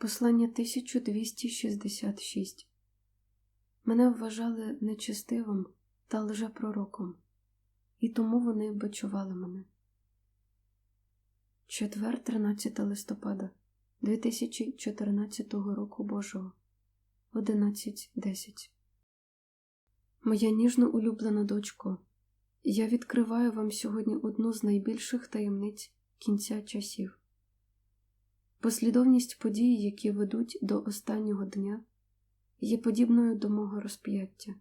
Послання 1266 Мене вважали нечестивим та лжепророком, і тому вони бичували мене. Четвер, 13 листопада 2014 року Божого 11.10 Моя ніжно улюблена дочко, я відкриваю вам сьогодні одну з найбільших таємниць кінця часів. Послідовність подій, які ведуть до останнього дня, є подібною до мого розп'яття,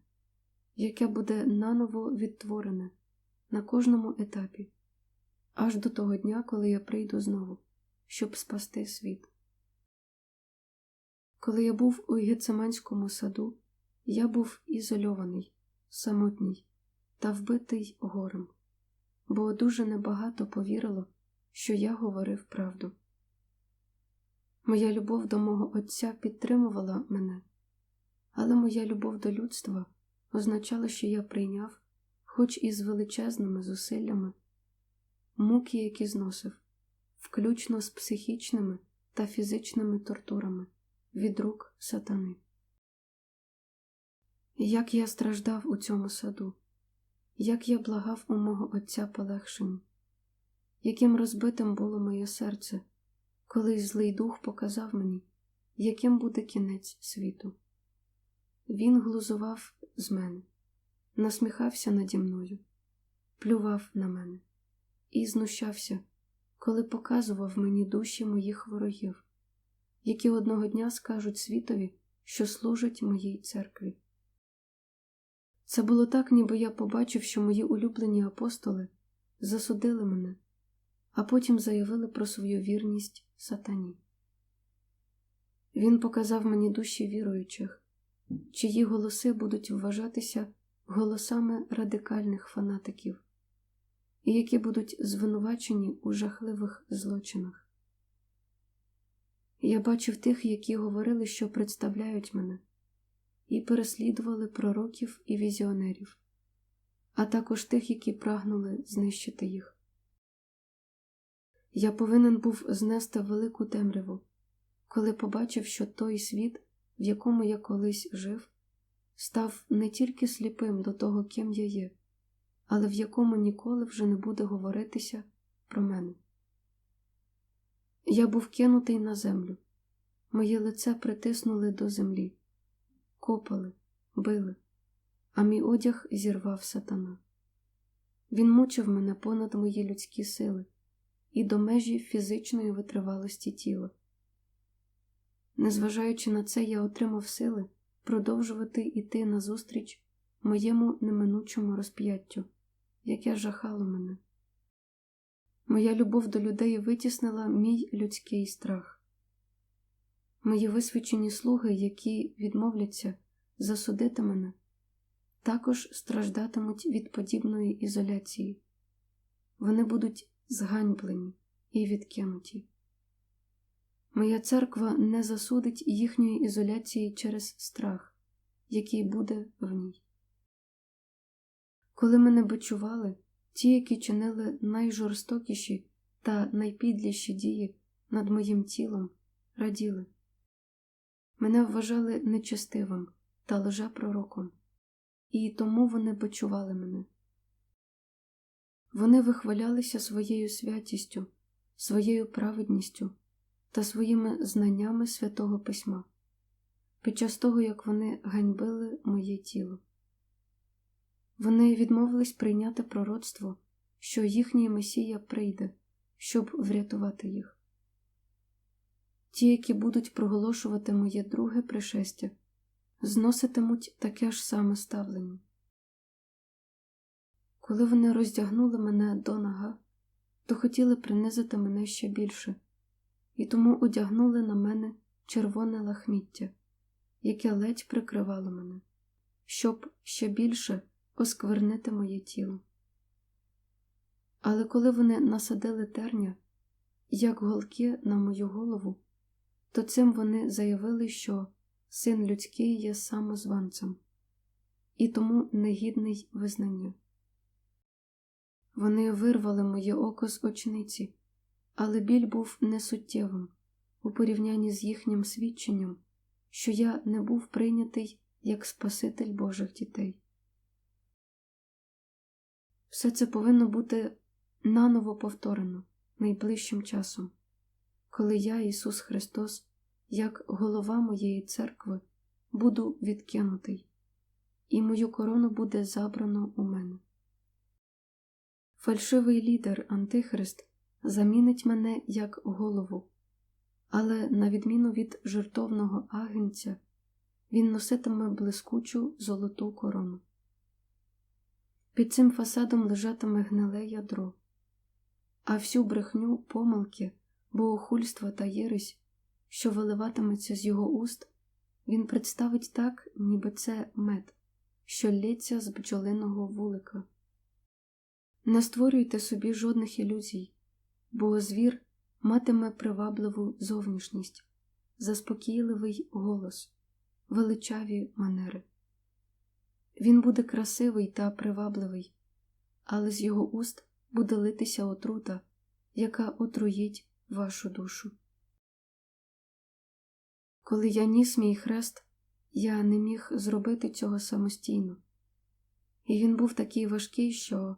яке буде наново відтворене на кожному етапі, аж до того дня, коли я прийду знову, щоб спасти світ. Коли я був у Гецеманському саду, я був ізольований, самотній та вбитий горем, бо дуже небагато повірило, що я говорив правду. Моя любов до мого Отця підтримувала мене, але моя любов до людства означала, що я прийняв, хоч і з величезними зусиллями, муки, які зносив, включно з психічними та фізичними тортурами від рук сатани. Як я страждав у цьому саду, як я благав у мого Отця полегшення, яким розбитим було моє серце. Колись злий дух показав мені, яким буде кінець світу. Він глузував з мене, насміхався наді мною, плював на мене і знущався, коли показував мені душі моїх ворогів, які одного дня скажуть світові, що служать моїй церкві. Це було так, ніби я побачив, що мої улюблені апостоли засудили мене а потім заявили про свою вірність сатані. Він показав мені душі віруючих, чиї голоси будуть вважатися голосами радикальних фанатиків, і які будуть звинувачені у жахливих злочинах. Я бачив тих, які говорили, що представляють мене, і переслідували пророків і візіонерів, а також тих, які прагнули знищити їх. Я повинен був знести велику темряву, коли побачив, що той світ, в якому я колись жив, став не тільки сліпим до того, ким я є, але в якому ніколи вже не буде говоритися про мене. Я був кинутий на землю, моє лице притиснули до землі, копали, били, а мій одяг зірвав сатана. Він мучив мене понад мої людські сили і до межі фізичної витривалості тіла. Незважаючи на це, я отримав сили продовжувати йти назустріч моєму неминучому розп'яттю, яке жахало мене. Моя любов до людей витіснила мій людський страх. Мої висвічені слуги, які відмовляться засудити мене, також страждатимуть від подібної ізоляції. Вони будуть зганьблені і відкинуті. Моя церква не засудить їхньої ізоляції через страх, який буде в ній. Коли мене бичували, ті, які чинили найжорстокіші та найпідліші дії над моїм тілом, раділи. Мене вважали нечестивим та лжепророком, і тому вони бичували мене. Вони вихвалялися своєю святістю, своєю праведністю та своїми знаннями святого письма під час того, як вони ганьбили моє тіло. Вони відмовились прийняти пророцтво, що їхній Месія прийде, щоб врятувати їх. Ті, які будуть проголошувати моє друге пришестя, зноситимуть таке ж саме ставлення. Коли вони роздягнули мене до нога, то хотіли принизити мене ще більше, і тому одягнули на мене червоне лахміття, яке ледь прикривало мене, щоб ще більше осквернити моє тіло. Але коли вони насадили терня, як голки на мою голову, то цим вони заявили, що син людський є самозванцем, і тому негідний визнання. Вони вирвали моє око з очниці, але біль був несуттєвим, у порівнянні з їхнім свідченням, що я не був прийнятий як Спаситель Божих дітей. Все це повинно бути наново повторено найближчим часом, коли я, Ісус Христос, як голова моєї церкви, буду відкинутий, і мою корону буде забрано у мене. Фальшивий лідер Антихрист замінить мене як голову, але, на відміну від жертовного агенця, він носитиме блискучу золоту корону. Під цим фасадом лежатиме гниле ядро, а всю брехню помилки, богохульства та єресь, що виливатиметься з його уст, він представить так, ніби це мед, що лється з бджолиного вулика. Не створюйте собі жодних ілюзій, бо звір матиме привабливу зовнішність, заспокійливий голос, величаві манери. Він буде красивий та привабливий, але з його уст буде литися отрута, яка отруїть вашу душу. Коли я ніс мій хрест, я не міг зробити цього самостійно, і він був такий важкий, що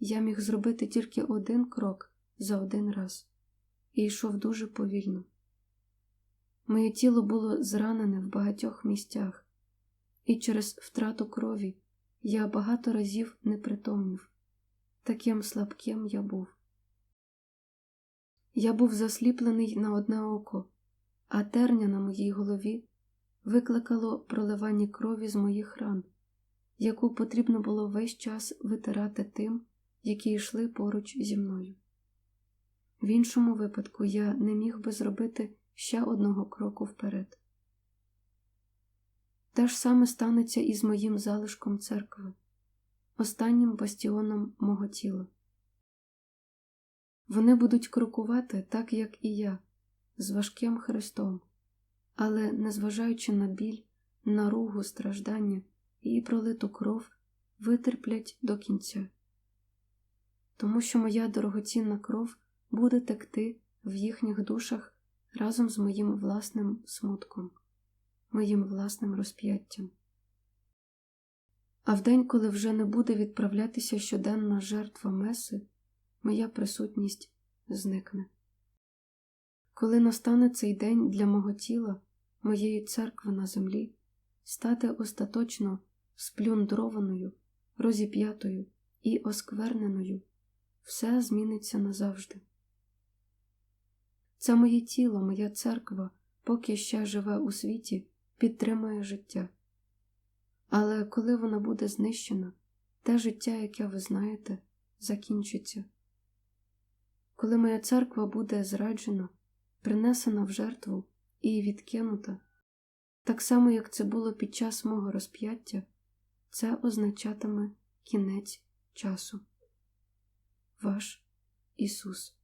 я міг зробити тільки один крок за один раз і йшов дуже повільно. Моє тіло було зранене в багатьох місцях, і через втрату крові я багато разів не притомнів. Таким слабким я був. Я був засліплений на одне око, а терня на моїй голові викликало проливання крові з моїх ран, яку потрібно було весь час витирати тим, які йшли поруч зі мною. В іншому випадку я не міг би зробити ще одного кроку вперед. Те ж саме станеться і з моїм залишком церкви, останнім бастіоном мого тіла. Вони будуть крокувати так, як і я, з важким хрестом, але, незважаючи на біль, наругу, страждання і пролиту кров, витерплять до кінця. Тому що моя дорогоцінна кров буде текти в їхніх душах разом з моїм власним смутком, моїм власним розп'яттям. А в день, коли вже не буде відправлятися щоденна жертва меси, моя присутність зникне. Коли настане цей день для мого тіла, моєї церкви на землі, стати остаточно сплюндрованою, розіп'ятою і оскверненою, все зміниться назавжди. Це моє тіло, моя церква, поки ще живе у світі, підтримує життя. Але коли вона буде знищена, те життя, яке ви знаєте, закінчиться. Коли моя церква буде зраджена, принесена в жертву і відкинута, так само, як це було під час мого розп'яття, це означатиме кінець часу. Ваш Ісус.